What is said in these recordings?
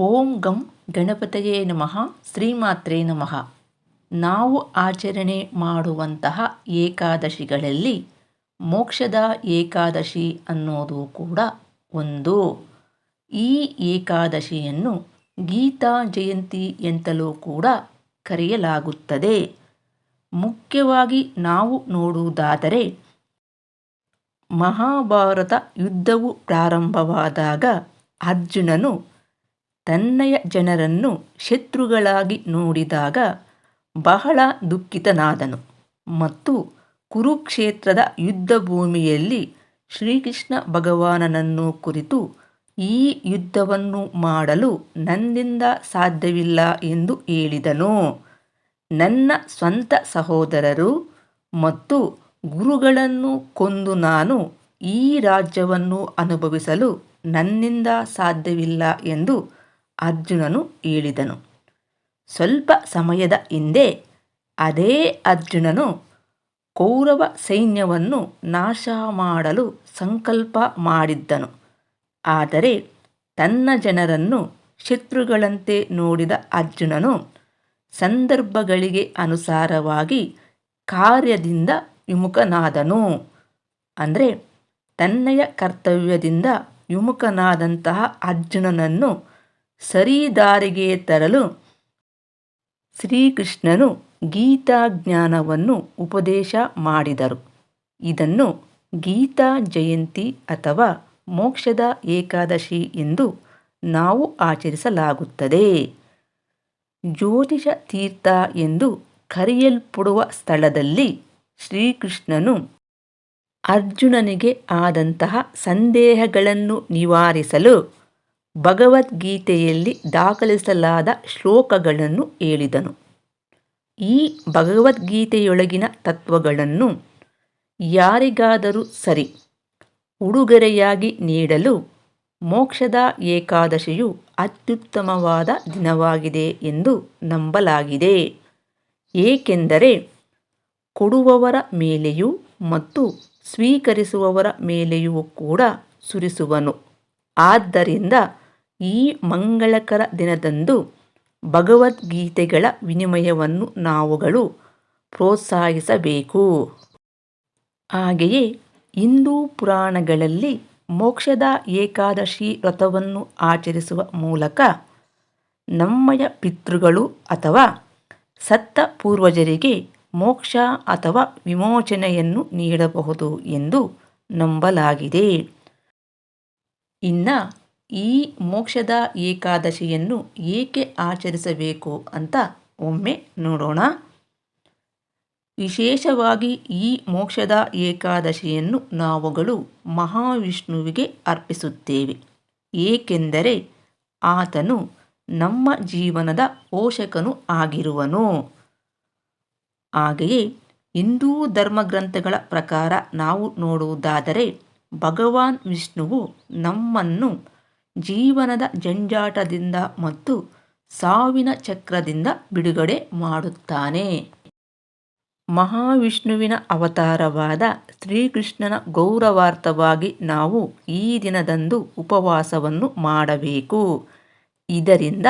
ಓಂ ಗಂ ಗಣಪತಯೇ ನಮಃ, ಶ್ರೀಮಾತ್ರೇ ನಮಃ. ನಾವು ಆಚರಣೆ ಮಾಡುವಂತಹ ಏಕಾದಶಿಗಳಲ್ಲಿ ಮೋಕ್ಷದ ಏಕಾದಶಿ ಅನ್ನೋದು ಕೂಡ ಒಂದು. ಈ ಏಕಾದಶಿಯನ್ನು ಗೀತಾ ಜಯಂತಿ ಎಂತಲೂ ಕೂಡ ಕರೆಯಲಾಗುತ್ತದೆ. ಮುಖ್ಯವಾಗಿ ನಾವು ನೋಡುವುದಾದರೆ, ಮಹಾಭಾರತ ಯುದ್ಧವು ಪ್ರಾರಂಭವಾದಾಗ ಅರ್ಜುನನು ತನ್ನಯ ಜನರನ್ನು ಶತ್ರುಗಳಾಗಿ ನೋಡಿದಾಗ ಬಹಳ ದುಃಖಿತನಾದನು. ಮತ್ತು ಕುರುಕ್ಷೇತ್ರದ ಯುದ್ಧಭೂಮಿಯಲ್ಲಿ ಶ್ರೀಕೃಷ್ಣ ಭಗವಾನನನ್ನು ಕುರಿತು ಈ ಯುದ್ಧವನ್ನು ಮಾಡಲು ನನ್ನಿಂದ ಸಾಧ್ಯವಿಲ್ಲ ಎಂದು ಹೇಳಿದನು. ನನ್ನ ಸ್ವಂತ ಸಹೋದರರು ಮತ್ತು ಗುರುಗಳನ್ನು ಕೊಂದು ನಾನು ಈ ರಾಜ್ಯವನ್ನು ಅನುಭವಿಸಲು ನನ್ನಿಂದ ಸಾಧ್ಯವಿಲ್ಲ ಎಂದು ಅರ್ಜುನನು ಹೇಳಿದನು. ಸ್ವಲ್ಪ ಸಮಯದ ಹಿಂದೆ ಅದೇ ಅರ್ಜುನನು ಕೌರವ ಸೈನ್ಯವನ್ನು ನಾಶ ಮಾಡಲು ಸಂಕಲ್ಪ ಮಾಡಿದ್ದನು. ಆದರೆ ತನ್ನ ಜನರನ್ನು ಶತ್ರುಗಳಂತೆ ನೋಡಿದ ಅರ್ಜುನನು ಸಂದರ್ಭಗಳಿಗೆ ಅನುಸಾರವಾಗಿ ಕಾರ್ಯದಿಂದ ವಿಮುಖನಾದನು. ಅಂದರೆ ತನ್ನಯ ಕರ್ತವ್ಯದಿಂದ ವಿಮುಖನಾದಂತಹ ಅರ್ಜುನನನ್ನು ಸರಿದಾರಿಗೆ ತರಲು ಶ್ರೀಕೃಷ್ಣನು ಗೀತಾಜ್ಞಾನವನ್ನು ಉಪದೇಶ ಮಾಡಿದರು. ಇದನ್ನು ಗೀತಾ ಜಯಂತಿ ಅಥವಾ ಮೋಕ್ಷದ ಏಕಾದಶಿ ಎಂದು ನಾವು ಆಚರಿಸಲಾಗುತ್ತದೆ. ಜ್ಯೋತಿಷ ತೀರ್ಥ ಎಂದು ಕರೆಯಲ್ಪಡುವ ಸ್ಥಳದಲ್ಲಿ ಶ್ರೀಕೃಷ್ಣನು ಅರ್ಜುನನಿಗೆ ಆದಂತಹ ಸಂದೇಹಗಳನ್ನು ನಿವಾರಿಸಲು ಭಗವದ್ಗೀತೆಯಲ್ಲಿ ದಾಖಲಿಸಲಾದ ಶ್ಲೋಕಗಳನ್ನು ಹೇಳಿದನು. ಈ ಭಗವದ್ಗೀತೆಯೊಳಗಿನ ತತ್ವಗಳನ್ನು ಯಾರಿಗಾದರೂ ಸರಿ ಉಡುಗೊರೆಯಾಗಿ ನೀಡಲು ಮೋಕ್ಷದ ಏಕಾದಶಿಯು ಅತ್ಯುತ್ತಮವಾದ ದಿನವಾಗಿದೆ ಎಂದು ನಂಬಲಾಗಿದೆ. ಏಕೆಂದರೆ ಕೊಡುವವರ ಮೇಲೆಯೂ ಮತ್ತು ಸ್ವೀಕರಿಸುವವರ ಮೇಲೆಯೂ ಕೂಡ ಸುರಿಸುವನು. ಆದ್ದರಿಂದ ಈ ಮಂಗಳಕರ ದಿನದಂದು ಭಗವದ್ಗೀತೆಗಳ ವಿನಿಮಯವನ್ನು ನಾವುಗಳು ಪ್ರೋತ್ಸಾಹಿಸಬೇಕು. ಹಾಗೆಯೇ ಹಿಂದೂ ಪುರಾಣಗಳಲ್ಲಿ ಮೋಕ್ಷದ ಏಕಾದಶಿ ವ್ರತವನ್ನು ಆಚರಿಸುವ ಮೂಲಕ ನಮ್ಮಯ ಪಿತೃಗಳು ಅಥವಾ ಸತ್ತ ಪೂರ್ವಜರಿಗೆ ಮೋಕ್ಷ ಅಥವಾ ವಿಮೋಚನೆಯನ್ನು ನೀಡಬಹುದು ಎಂದು ನಂಬಲಾಗಿದೆ. ಇನ್ನು ಈ ಮೋಕ್ಷದ ಏಕಾದಶಿಯನ್ನು ಏಕೆ ಆಚರಿಸಬೇಕು ಅಂತ ಒಮ್ಮೆ ನೋಡೋಣ. ವಿಶೇಷವಾಗಿ ಈ ಮೋಕ್ಷದ ಏಕಾದಶಿಯನ್ನು ನಾವುಗಳು ಮಹಾವಿಷ್ಣುವಿಗೆ ಅರ್ಪಿಸುತ್ತೇವೆ. ಏಕೆಂದರೆ ಆತನು ನಮ್ಮ ಜೀವನದ ಪೋಷಕನು ಆಗಿರುವನು. ಹಾಗೆಯೇ ಹಿಂದೂ ಧರ್ಮಗ್ರಂಥಗಳ ಪ್ರಕಾರ ನಾವು ನೋಡುವುದಾದರೆ ಭಗವಾನ್ ವಿಷ್ಣುವು ನಮ್ಮನ್ನು ಜೀವನದ ಜಂಜಾಟದಿಂದ ಮತ್ತು ಸಾವಿನ ಚಕ್ರದಿಂದ ಬಿಡುಗಡೆ ಮಾಡುತ್ತಾನೆ. ಮಹಾವಿಷ್ಣುವಿನ ಅವತಾರವಾದ ಶ್ರೀಕೃಷ್ಣನ ಗೌರವಾರ್ಥವಾಗಿ ನಾವು ಈ ದಿನದಂದು ಉಪವಾಸವನ್ನು ಮಾಡಬೇಕು. ಇದರಿಂದ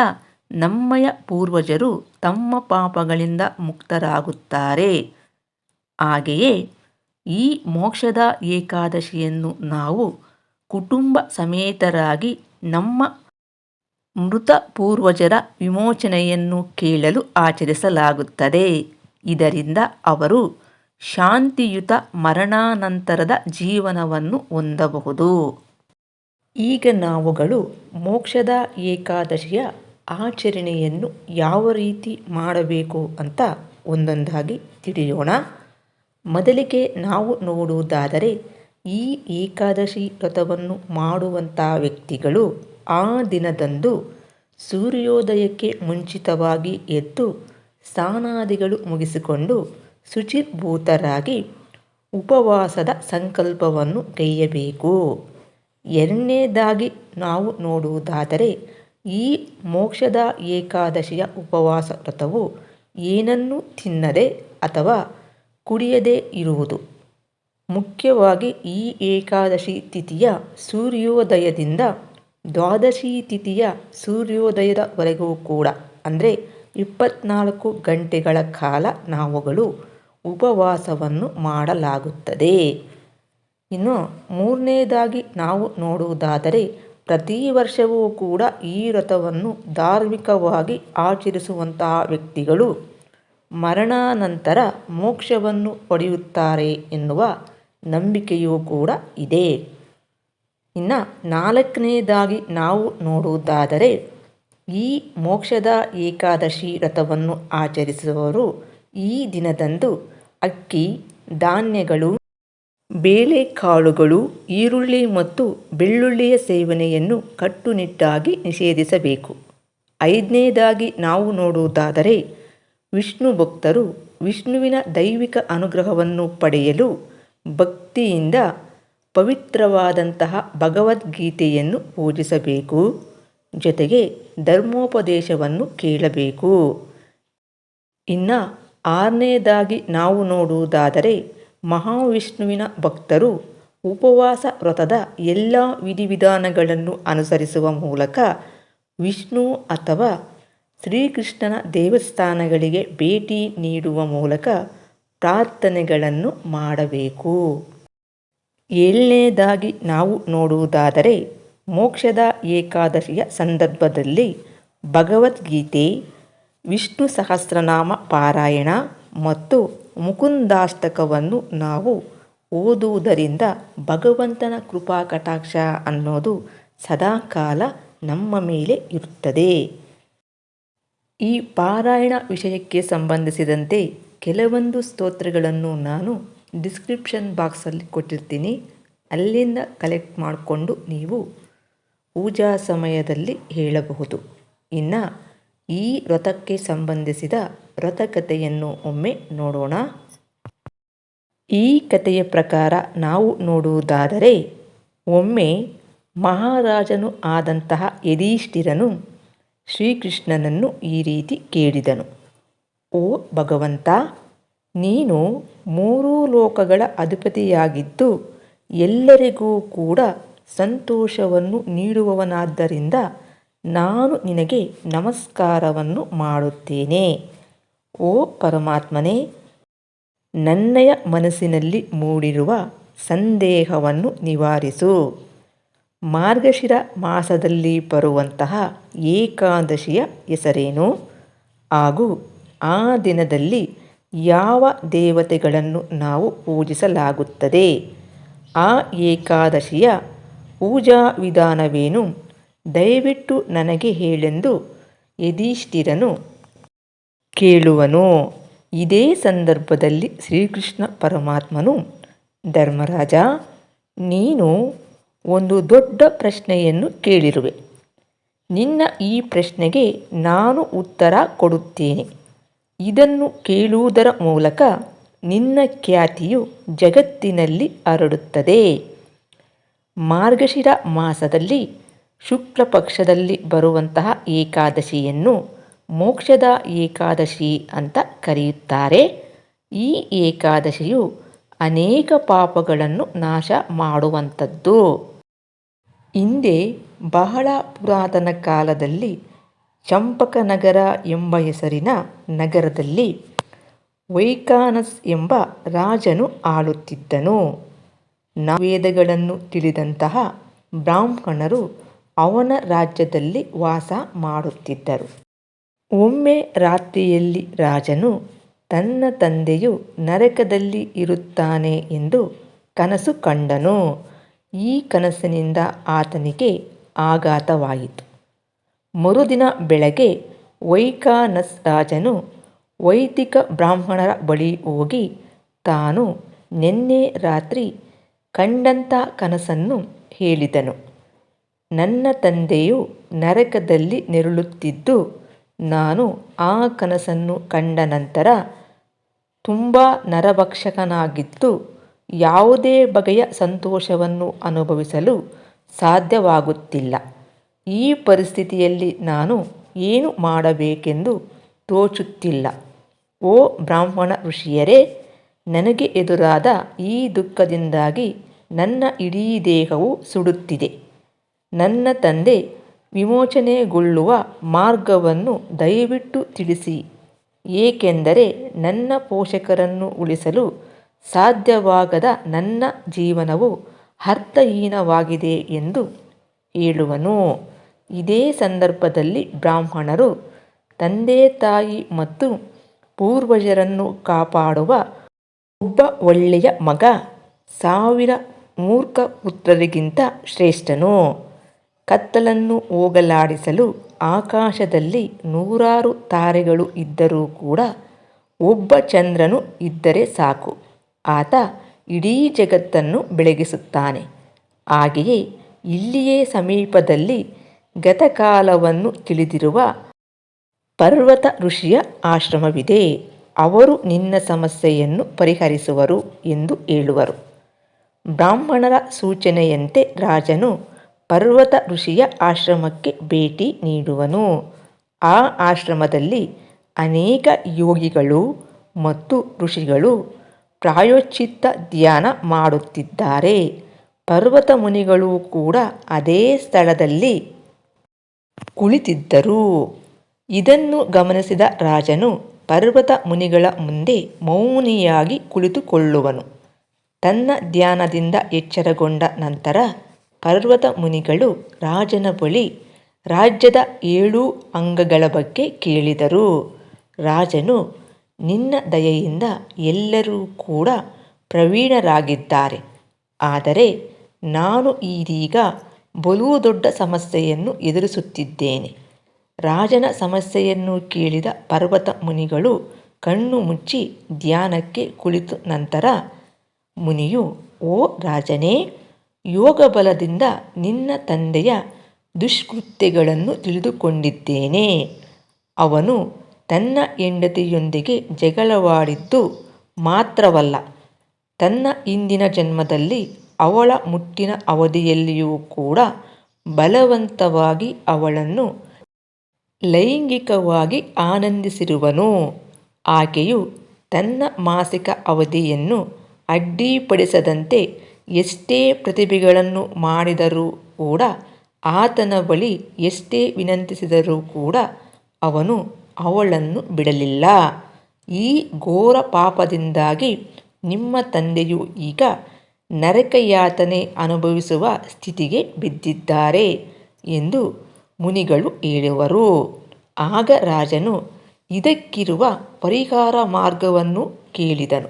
ನಮ್ಮಯ ಪೂರ್ವಜರು ತಮ್ಮ ಪಾಪಗಳಿಂದ ಮುಕ್ತರಾಗುತ್ತಾರೆ. ಹಾಗೆಯೇ ಈ ಮೋಕ್ಷದ ಏಕಾದಶಿಯನ್ನು ನಾವು ಕುಟುಂಬ ಸಮೇತರಾಗಿ ನಮ್ಮ ಮೃತ ಪೂರ್ವಜರ ವಿಮೋಚನೆಯನ್ನು ಕೇಳಲು ಆಚರಿಸಲಾಗುತ್ತದೆ. ಇದರಿಂದ ಅವರು ಶಾಂತಿಯುತ ಮರಣಾನಂತರದ ಜೀವನವನ್ನು ಹೊಂದಬಹುದು. ಈಗ ನಾವುಗಳು ಮೋಕ್ಷದ ಏಕಾದಶಿಯ ಆಚರಣೆಯನ್ನು ಯಾವ ರೀತಿ ಮಾಡಬೇಕು ಅಂತ ಒಂದೊಂದಾಗಿ ತಿಳಿಯೋಣ. ಮೊದಲಿಗೆ ನಾವು ನೋಡುವುದಾದರೆ ಈ ಏಕಾದಶಿ ವ್ರತವನ್ನು ಮಾಡುವಂಥ ವ್ಯಕ್ತಿಗಳು ಆ ದಿನದಂದು ಸೂರ್ಯೋದಯಕ್ಕೆ ಮುಂಚಿತವಾಗಿ ಎದ್ದು ಸ್ನಾನಾದಿಗಳು ಮುಗಿಸಿಕೊಂಡು ಶುಚಿರ್ಭೂತರಾಗಿ ಉಪವಾಸದ ಸಂಕಲ್ಪವನ್ನು ಕೈಯಬೇಕು ಎರಡನೇದಾಗಿ ನಾವು ನೋಡುವುದಾದರೆ ಈ ಮೋಕ್ಷದ ಏಕಾದಶಿಯ ಉಪವಾಸ ವ್ರತವು ಏನನ್ನೂ ತಿನ್ನದೆ ಅಥವಾ ಕುಡಿಯದೇ ಇರುವುದು. ಮುಖ್ಯವಾಗಿ ಈ ಏಕಾದಶಿ ತಿಥಿಯ ಸೂರ್ಯೋದಯದಿಂದ ದ್ವಾದಶಿ ತಿಥಿಯ ಸೂರ್ಯೋದಯದವರೆಗೂ ಕೂಡ, ಅಂದರೆ ಇಪ್ಪತ್ನಾಲ್ಕು ಗಂಟೆಗಳ ಕಾಲ ನಾವುಗಳು ಉಪವಾಸವನ್ನು ಮಾಡಲಾಗುತ್ತದೆ. ಇನ್ನು ಮೂರನೇದಾಗಿ ನಾವು ನೋಡುವುದಾದರೆ ಪ್ರತಿ ವರ್ಷವೂ ಕೂಡ ಈ ವ್ರತವನ್ನು ಧಾರ್ಮಿಕವಾಗಿ ಆಚರಿಸುವಂತಹ ವ್ಯಕ್ತಿಗಳು ಮರಣಾನಂತರ ಮೋಕ್ಷವನ್ನು ಪಡೆಯುತ್ತಾರೆ ಎನ್ನುವ ನಂಬಿಕೆಯೂ ಕೂಡ ಇದೆ. ಇನ್ನು ನಾಲ್ಕನೇದಾಗಿ ನಾವು ನೋಡುವುದಾದರೆ, ಈ ಮೋಕ್ಷದ ಏಕಾದಶಿ ವ್ರತವನ್ನು ಆಚರಿಸುವವರು ಈ ದಿನದಂದು ಅಕ್ಕಿ, ಧಾನ್ಯಗಳು, ಬೇಳೆಕಾಳುಗಳು, ಈರುಳ್ಳಿ ಮತ್ತು ಬೆಳ್ಳುಳ್ಳಿಯ ಸೇವನೆಯನ್ನು ಕಟ್ಟುನಿಟ್ಟಾಗಿ ನಿಷೇಧಿಸಬೇಕು. ಐದನೇದಾಗಿ ನಾವು ನೋಡುವುದಾದರೆ ವಿಷ್ಣು ಭಕ್ತರು ವಿಷ್ಣುವಿನ ದೈವಿಕ ಅನುಗ್ರಹವನ್ನು ಪಡೆಯಲು ಭಕ್ತಿಯಿಂದ ಪವಿತ್ರವಾದಂತಹ ಭಗವದ್ಗೀತೆಯನ್ನು ಪೂಜಿಸಬೇಕು ಜೊತೆಗೆ ಧರ್ಮೋಪದೇಶವನ್ನು ಕೇಳಬೇಕು. ಇನ್ನು ಆರನೇದಾಗಿ ನಾವು ನೋಡುವುದಾದರೆ ಮಹಾವಿಷ್ಣುವಿನ ಭಕ್ತರು ಉಪವಾಸ ವ್ರತದ ಎಲ್ಲ ವಿಧಿವಿಧಾನಗಳನ್ನು ಅನುಸರಿಸುವ ಮೂಲಕ ವಿಷ್ಣು ಅಥವಾ ಶ್ರೀಕೃಷ್ಣನ ದೇವಸ್ಥಾನಗಳಿಗೆ ಭೇಟಿ ನೀಡುವ ಮೂಲಕ ಪ್ರಾರ್ಥನೆಗಳನ್ನು ಮಾಡಬೇಕು. ಏಳನೇದಾಗಿ ನಾವು ನೋಡುವುದಾದರೆ, ಮೋಕ್ಷದ ಏಕಾದಶಿಯ ಸಂದರ್ಭದಲ್ಲಿ ಭಗವದ್ಗೀತೆ, ವಿಷ್ಣು ಸಹಸ್ರನಾಮ ಪಾರಾಯಣ ಮತ್ತು ಮುಕುಂದಾಷ್ಟಕವನ್ನು ನಾವು ಓದುವುದರಿಂದ ಭಗವಂತನ ಕೃಪಾ ಕಟಾಕ್ಷ ಅನ್ನೋದು ಸದಾಕಾಲ ನಮ್ಮ ಮೇಲೆ ಇರುತ್ತದೆ. ಈ ಪಾರಾಯಣ ವಿಷಯಕ್ಕೆ ಸಂಬಂಧಿಸಿದಂತೆ ಕೆಲವೊಂದು ಸ್ತೋತ್ರಗಳನ್ನು ನಾನು ಡಿಸ್ಕ್ರಿಪ್ಷನ್ ಬಾಕ್ಸಲ್ಲಿ ಕೊಟ್ಟಿರ್ತೀನಿ. ಅಲ್ಲಿಂದ ಕಲೆಕ್ಟ್ ಮಾಡಿಕೊಂಡು ನೀವು ಪೂಜಾ ಸಮಯದಲ್ಲಿ ಹೇಳಬಹುದು. ಇನ್ನು ಈ ವ್ರತಕ್ಕೆ ಸಂಬಂಧಿಸಿದ ವ್ರತಕಥೆಯನ್ನು ಒಮ್ಮೆ ನೋಡೋಣ. ಈ ಕಥೆಯ ಪ್ರಕಾರ ನಾವು ನೋಡುವುದಾದರೆ, ಒಮ್ಮೆ ಮಹಾರಾಜನು ಆದಂತಹ ಯದೀಷ್ಠಿರನು ಶ್ರೀಕೃಷ್ಣನನ್ನು ಈ ರೀತಿ ಕೇಳಿದನು. ಓ ಭಗವಂತ, ನೀನು ಮೂರೂ ಲೋಕಗಳ ಅಧಿಪತಿಯಾಗಿದ್ದು ಎಲ್ಲರಿಗೂ ಕೂಡ ಸಂತೋಷವನ್ನು ನೀಡುವವನಾದ್ದರಿಂದ ನಾನು ನಿನಗೆ ನಮಸ್ಕಾರವನ್ನು ಮಾಡುತ್ತೇನೆ. ಓ ಪರಮಾತ್ಮನೇ, ನನ್ನಯ ಮನಸ್ಸಿನಲ್ಲಿ ಮೂಡಿರುವ ಸಂದೇಹವನ್ನು ನಿವಾರಿಸು. ಮಾರ್ಗಶಿರ ಮಾಸದಲ್ಲಿ ಬರುವಂತಹ ಏಕಾದಶಿಯ ಹೆಸರೇನು? ಹಾಗೂ ಆ ದಿನದಲ್ಲಿ ಯಾವ ದೇವತೆಗಳನ್ನು ನಾವು ಪೂಜಿಸಲಾಗುತ್ತದೆ? ಆ ಏಕಾದಶಿಯ ಪೂಜಾ ವಿಧಾನವೇನು? ದಯವಿಟ್ಟು ನನಗೆ ಹೇಳೆಂದು ಯಧಿಷ್ಠಿರನು ಕೇಳುವನು. ಇದೇ ಸಂದರ್ಭದಲ್ಲಿ ಶ್ರೀಕೃಷ್ಣ ಪರಮಾತ್ಮನು, ಧರ್ಮರಾಜ, ನೀನು ಒಂದು ದೊಡ್ಡ ಪ್ರಶ್ನೆಯನ್ನು ಕೇಳಿರುವೆ. ನಿನ್ನ ಈ ಪ್ರಶ್ನೆಗೆ ನಾನು ಉತ್ತರ ಕೊಡುತ್ತೇನೆ. ಇದನ್ನು ಕೇಳುವುದರ ಮೂಲಕ ನಿನ್ನ ಖ್ಯಾತಿಯು ಜಗತ್ತಿನಲ್ಲಿ ಹರಡುತ್ತದೆ. ಮಾರ್ಗಶಿರ ಮಾಸದಲ್ಲಿ ಶುಕ್ಲ ಪಕ್ಷದಲ್ಲಿ ಬರುವಂತಹ ಏಕಾದಶಿಯನ್ನು ಮೋಕ್ಷದ ಏಕಾದಶಿ ಅಂತ ಕರೆಯುತ್ತಾರೆ. ಈ ಏಕಾದಶಿಯು ಅನೇಕ ಪಾಪಗಳನ್ನು ನಾಶ ಮಾಡುವಂಥದ್ದು. ಹಿಂದೆ ಬಹಳ ಪುರಾತನ ಕಾಲದಲ್ಲಿ ಚಂಪಕನಗರ ಎಂಬ ಹೆಸರಿನ ನಗರದಲ್ಲಿ ವೈಕಾನಸ್ ಎಂಬ ರಾಜನು ಆಳುತ್ತಿದ್ದನು. ವೇದಗಳನ್ನು ತಿಳಿದಂತಹ ಬ್ರಾಹ್ಮಣರು ಅವನ ರಾಜ್ಯದಲ್ಲಿ ವಾಸ ಮಾಡುತ್ತಿದ್ದರು. ಒಮ್ಮೆ ರಾತ್ರಿಯಲ್ಲಿ ರಾಜನು, ತನ್ನ ತಂದೆಯು ನರಕದಲ್ಲಿ ಇರುತ್ತಾನೆ ಎಂದು ಕನಸು ಕಂಡನು. ಈ ಕನಸಿನಿಂದ ಆತನಿಗೆ ಆಘಾತವಾಯಿತು. ಮರುದಿನ ಬೆಳಗ್ಗೆ ವೈಕಾನಸ್ ರಾಜನು ವೈದಿಕ ಬ್ರಾಹ್ಮಣರ ಬಳಿ ಹೋಗಿ ತಾನು ನಿನ್ನೆ ರಾತ್ರಿ ಕಂಡಂಥ ಕನಸನ್ನು ಹೇಳಿದನು. ನನ್ನ ತಂದೆಯು ನರಕದಲ್ಲಿ ನೆರಳುತ್ತಿದ್ದು ನಾನು ಆ ಕನಸನ್ನು ಕಂಡ ನಂತರ ತುಂಬ ನರಭಕ್ಷಕನಾಗಿದ್ದು ಯಾವುದೇ ಬಗೆಯ ಸಂತೋಷವನ್ನು ಅನುಭವಿಸಲು ಸಾಧ್ಯವಾಗುತ್ತಿಲ್ಲ. ಈ ಪರಿಸ್ಥಿತಿಯಲ್ಲಿ ನಾನು ಏನು ಮಾಡಬೇಕೆಂದು ತೋಚುತ್ತಿಲ್ಲ. ಓ ಬ್ರಾಹ್ಮಣ ಋಷಿಯರೇ, ನನಗೆ ಎದುರಾದ ಈ ದುಃಖದಿಂದಾಗಿ ನನ್ನ ಇಡೀ ದೇಹವು ಸುಡುತ್ತಿದೆ. ನನ್ನ ತಂದೆ ವಿಮೋಚನೆಗೊಳ್ಳುವ ಮಾರ್ಗವನ್ನು ದಯವಿಟ್ಟು ತಿಳಿಸಿ. ಏಕೆಂದರೆ ನನ್ನ ಪೋಷಕರನ್ನು ಉಳಿಸಲು ಸಾಧ್ಯವಾಗದ ನನ್ನ ಜೀವನವು ಅರ್ಥಹೀನವಾಗಿದೆ ಎಂದು ಹೇಳುವನು. ಇದೇ ಸಂದರ್ಭದಲ್ಲಿ ಬ್ರಾಹ್ಮಣರು ತಂದೆ, ತಾಯಿ ಮತ್ತು ಪೂರ್ವಜರನ್ನು ಕಾಪಾಡುವ ಒಬ್ಬ ಒಳ್ಳೆಯ ಮಗ, ಸಾವಿರ ಮೂರ್ಖ ಪುತ್ರರಿಗಿಂತ ಶ್ರೇಷ್ಠನು. ಕತ್ತಲನ್ನು ಹೋಗಲಾಡಿಸಲು ಆಕಾಶದಲ್ಲಿ ನೂರಾರು ತಾರೆಗಳು ಇದ್ದರೂ ಕೂಡ ಒಬ್ಬ ಚಂದ್ರನು ಇದ್ದರೆ ಸಾಕು. ಆತ ಇಡೀ ಜಗತ್ತನ್ನು ಬೆಳಗಿಸುತ್ತಾನೆ. ಹಾಗೆಯೇ ಇಲ್ಲಿಯೇ ಸಮೀಪದಲ್ಲಿ ಗತಕಾಲವನ್ನು ತಿಳಿದಿರುವ ಪರ್ವತ ಋಷಿಯ ಆಶ್ರಮವಿದೆ. ಅವರು ನಿನ್ನ ಸಮಸ್ಯೆಯನ್ನು ಪರಿಹರಿಸುವರು ಎಂದು ಹೇಳುವರು. ಬ್ರಾಹ್ಮಣರ ಸೂಚನೆಯಂತೆ ರಾಜನು ಪರ್ವತ ಋಷಿಯ ಆಶ್ರಮಕ್ಕೆ ಭೇಟಿ ನೀಡುವನು. ಆ ಆಶ್ರಮದಲ್ಲಿ ಅನೇಕ ಯೋಗಿಗಳು ಮತ್ತು ಋಷಿಗಳು ಪ್ರಾಯೋಚಿತ ಧ್ಯಾನ ಮಾಡುತ್ತಿದ್ದಾರೆ. ಪರ್ವತ ಮುನಿಗಳು ಕೂಡ ಅದೇ ಸ್ಥಳದಲ್ಲಿ ಕುಳಿತಿದ್ದರು ಇದನ್ನು ಗಮನಿಸಿದ ರಾಜನು ಪರ್ವತ ಮುನಿಗಳ ಮುಂದೆ ಮೌನಿಯಾಗಿ ಕುಳಿತುಕೊಳ್ಳುವನು. ತನ್ನ ಧ್ಯಾನದಿಂದ ಎಚ್ಚರಗೊಂಡ ನಂತರ ಪರ್ವತ ಮುನಿಗಳು ರಾಜನ ಬಳಿ ರಾಜ್ಯದ ಏಳು ಅಂಗಗಳ ಬಗ್ಗೆ ಕೇಳಿದರು. ರಾಜನು, ನಿನ್ನ ದಯೆಯಿಂದ ಎಲ್ಲರೂ ಕೂಡ ಪ್ರವೀಣರಾಗಿದ್ದಾರೆ. ಆದರೆ ನಾನು ಇದೀಗ ಬಲು ದೊಡ್ಡ ಸಮಸ್ಯೆಯನ್ನು ಎದುರಿಸುತ್ತಿದ್ದೇನೆ. ರಾಜನ ಸಮಸ್ಯೆಯನ್ನು ಕೇಳಿದ ಪರ್ವತ ಮುನಿಗಳು ಕಣ್ಣು ಮುಚ್ಚಿ ಧ್ಯಾನಕ್ಕೆ ಕುಳಿತು ನಂತರ, ಮುನಿಯು, ಓ ರಾಜನೇ ಯೋಗ ಬಲದಿಂದ ನಿನ್ನ ತಂದೆಯ ದುಷ್ಕೃತ್ಯಗಳನ್ನು ತಿಳಿದುಕೊಂಡಿದ್ದೇನೆ. ಅವನು ತನ್ನ ಹೆಂಡತಿಯೊಂದಿಗೆ ಜಗಳವಾಡಿದ್ದು ಮಾತ್ರವಲ್ಲ, ತನ್ನ ಹಿಂದಿನ ಜನ್ಮದಲ್ಲಿ ಅವಳ ಮುಟ್ಟಿನ ಅವಧಿಯಲ್ಲಿಯೂ ಕೂಡ ಬಲವಂತವಾಗಿ ಅವಳನ್ನು ಲೈಂಗಿಕವಾಗಿ ಆನಂದಿಸಿರುವನು. ಆಕೆಯು ತನ್ನ ಮಾಸಿಕ ಅವಧಿಯನ್ನು ಅಡ್ಡಿಪಡಿಸದಂತೆ ಎಷ್ಟೇ ಪ್ರತಿಭೆಗಳನ್ನು ಮಾಡಿದರೂ ಕೂಡ ಆತನ ಬಳಿ ಎಷ್ಟೇ ವಿನಂತಿಸಿದರೂ ಕೂಡ ಅವನು ಅವಳನ್ನು ಬಿಡಲಿಲ್ಲ. ಈ ಘೋರ ಪಾಪದಿಂದಾಗಿ ನಿಮ್ಮ ತಂದೆಯು ಈಗ ನರಕಯಾತನೆ ಅನುಭವಿಸುವ ಸ್ಥಿತಿಗೆ ಬಿದ್ದಿದ್ದಾರೆ ಎಂದು ಮುನಿಗಳು ಹೇಳುವರು. ಆಗ ರಾಜನು ಇದಕ್ಕಿರುವ ಪರಿಹಾರ ಮಾರ್ಗವನ್ನು ಕೇಳಿದನು.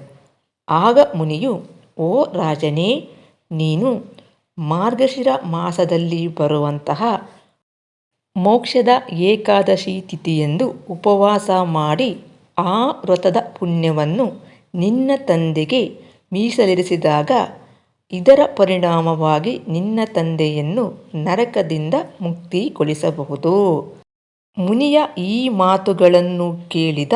ಆಗ ಮುನಿಯು, ಓ ರಾಜನೇ, ನೀನು ಮಾರ್ಗಶಿರ ಮಾಸದಲ್ಲಿ ಬರುವಂತಹ ಮೋಕ್ಷದ ಏಕಾದಶಿ ತಿಥಿಯೆಂದು ಉಪವಾಸ ಮಾಡಿ ಆ ವ್ರತದ ಪುಣ್ಯವನ್ನು ನಿನ್ನ ತಂದೆಗೆ ಮೀಸಲಿರಿಸಿದಾಗ ಇದರ ಪರಿಣಾಮವಾಗಿ ನಿನ್ನ ತಂದೆಯನ್ನು ನರಕದಿಂದ ಮುಕ್ತಿಗೊಳಿಸಬಹುದು. ಮುನಿಯ ಈ ಮಾತುಗಳನ್ನು ಕೇಳಿದ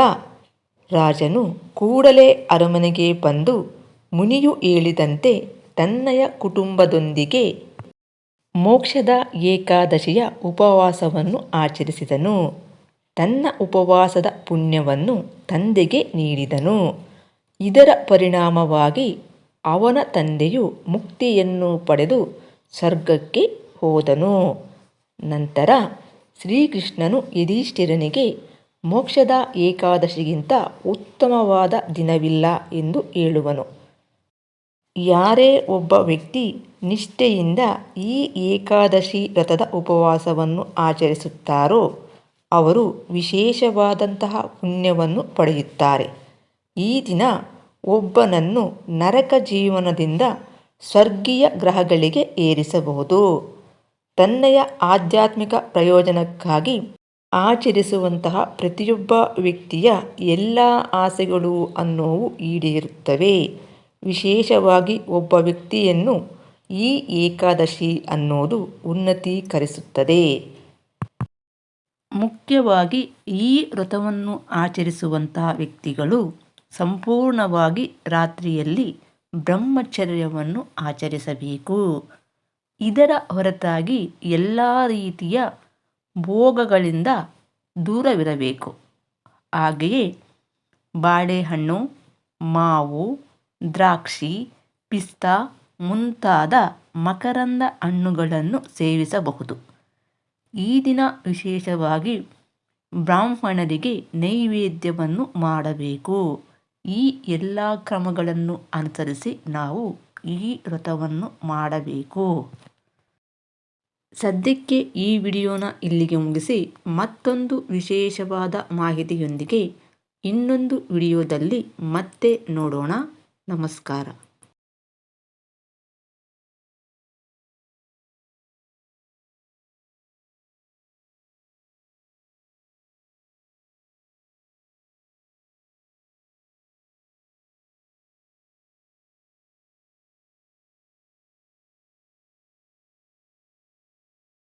ರಾಜನು ಕೂಡಲೇ ಅರಮನೆಗೆ ಬಂದು ಮುನಿಯು ಹೇಳಿದಂತೆ ತನ್ನಯ ಕುಟುಂಬದೊಂದಿಗೆ ಮೋಕ್ಷದ ಏಕಾದಶಿಯ ಉಪವಾಸವನ್ನು ಆಚರಿಸಿದನು. ತನ್ನ ಉಪವಾಸದ ಪುಣ್ಯವನ್ನು ತಂದೆಗೆ ನೀಡಿದನು. ಇದರ ಪರಿಣಾಮವಾಗಿ ಅವನ ತಂದೆಯು ಮುಕ್ತಿಯನ್ನು ಪಡೆದು ಸ್ವರ್ಗಕ್ಕೆ ಹೋದನು. ನಂತರ ಶ್ರೀಕೃಷ್ಣನು ಯುಧಿಷ್ಠಿರನಿಗೆ ಮೋಕ್ಷದ ಏಕಾದಶಿಗಿಂತ ಉತ್ತಮವಾದ ದಿನವಿಲ್ಲ ಎಂದು ಹೇಳುವನು. ಯಾರೇ ಒಬ್ಬ ವ್ಯಕ್ತಿ ನಿಷ್ಠೆಯಿಂದ ಈ ಏಕಾದಶಿ ವ್ರತದ ಉಪವಾಸವನ್ನು ಆಚರಿಸುತ್ತಾರೋ, ಅವರು ವಿಶೇಷವಾದಂತಹ ಪುಣ್ಯವನ್ನು ಪಡೆಯುತ್ತಾರೆ. ಈ ದಿನ ಒಬ್ಬನನ್ನು ನರಕ ಜೀವನದಿಂದ ಸ್ವರ್ಗೀಯ ಗ್ರಹಗಳಿಗೆ ಏರಿಸಬಹುದು. ತನ್ನಯ ಆಧ್ಯಾತ್ಮಿಕ ಪ್ರಯೋಜನಕ್ಕಾಗಿ ಆಚರಿಸುವಂತಹ ಪ್ರತಿಯೊಬ್ಬ ವ್ಯಕ್ತಿಯ ಎಲ್ಲ ಆಸೆಗಳು ಅನ್ನೋವು ಈಡೇರುತ್ತವೆ. ವಿಶೇಷವಾಗಿ ಒಬ್ಬ ವ್ಯಕ್ತಿಯನ್ನು ಈ ಏಕಾದಶಿ ಅನ್ನೋದು ಉನ್ನತೀಕರಿಸುತ್ತದೆ. ಮುಖ್ಯವಾಗಿ ಈ ವ್ರತವನ್ನು ಆಚರಿಸುವಂತಹ ವ್ಯಕ್ತಿಗಳು ಸಂಪೂರ್ಣವಾಗಿ ರಾತ್ರಿಯಲ್ಲಿ ಬ್ರಹ್ಮಚರ್ಯವನ್ನು ಆಚರಿಸಬೇಕು. ಇದರ ಹೊರತಾಗಿ ಎಲ್ಲ ರೀತಿಯ ಭೋಗಗಳಿಂದ ದೂರವಿರಬೇಕು. ಹಾಗೆಯೇ ಬಾಳೆಹಣ್ಣು, ಮಾವು, ದ್ರಾಕ್ಷಿ, ಪಿಸ್ತಾ ಮುಂತಾದ ಮಕರಂದ ಹಣ್ಣುಗಳನ್ನು ಸೇವಿಸಬಹುದು. ಈ ದಿನ ವಿಶೇಷವಾಗಿ ಬ್ರಾಹ್ಮಣರಿಗೆ ನೈವೇದ್ಯವನ್ನು ಮಾಡಬೇಕು. ಈ ಎಲ್ಲ ಕ್ರಮಗಳನ್ನು ಅನುಸರಿಸಿ ನಾವು ಈ ವ್ರತವನ್ನು ಮಾಡಬೇಕು. ಸದ್ಯಕ್ಕೆ ಈ ವಿಡಿಯೋನ ಇಲ್ಲಿಗೆ ಮುಗಿಸಿ ಮತ್ತೊಂದು ವಿಶೇಷವಾದ ಮಾಹಿತಿಯೊಂದಿಗೆ ಇನ್ನೊಂದು ವಿಡಿಯೋದಲ್ಲಿ ಮತ್ತೆ ನೋಡೋಣ. ನಮಸ್ಕಾರ.